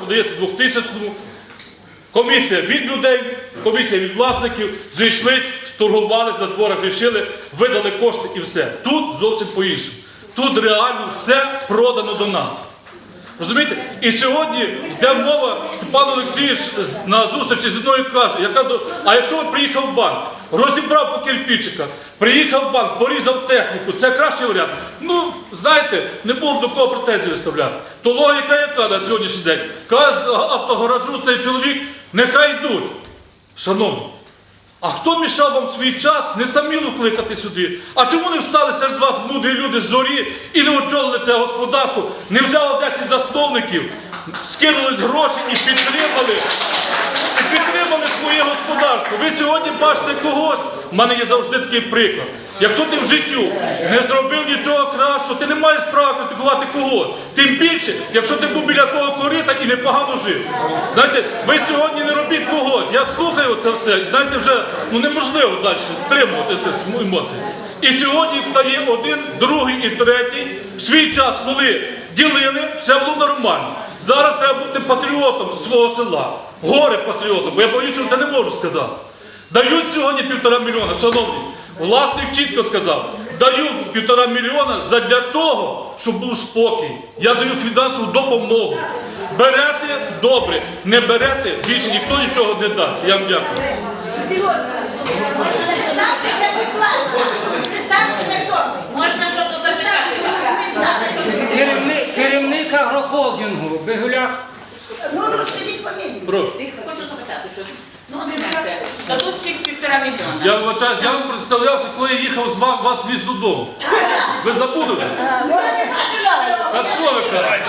подається 2000-му. Комісія від людей, комісія від власників зійшлись, сторгувались на зборах, рішили, видали кошти і все. Тут зовсім по-іншому. Тут реально все продано до нас. Розумієте? І сьогодні йде мова, Степан Олексійович на зустрічі зі мною каже, яка до... а якщо приїхав в банк, розібрав по кирпичиках, приїхав в банк, порізав техніку, це кращий варіант. Ну, знаєте, не було до кого претензії виставляти. То логіка яка на сьогоднішній день? Каже з автогаражу цей чоловік, нехай йдуть. Шановні, а хто мішав вам свій час не самілу кликати сюди? А чому не встали серед вас мудрі люди з зорі і не очолили це господарство, не взяли 10 засновників, скинулись гроші і підтримали, і підтримали своє господарство? Ви сьогодні бачите когось. У мене є завжди такий приклад. Якщо ти в життю не зробив нічого кращого, ти не маєш права критикувати когось. Тим більше, якщо ти був біля того корита і непогано жив. Знаєте, ви сьогодні не робіть когось. Я слухаю це все, і знаєте, вже ну неможливо далі стримувати ці емоції. І сьогодні встає один, другий і третій. В свій час, коли ділили, все було нормально. Зараз треба бути патріотом свого села. Горе патріотом, бо я по-іншому це не можу сказати. Дають сьогодні півтора мільйона, шановні. Власник чітко сказав, даю півтора мільйона задля того, щоб був спокій. Я даю фінансову допомогу. Берете добре, не берете, більше ніхто нічого не дасть. Я вам дякую. Можна щось запитати вас? Керівник, керівник агрохолдингу Бегуляк. Ну, розкажіть фамілію. Прошу. Хочу запитати щось. Ну, не знаєте, дадуть цих півтора мільйона. Я вибачаюсь, я вам представлявся, коли я їхав з ва- вас віз додому. Ви забули вже? Вона не працювала. А що ви кажете?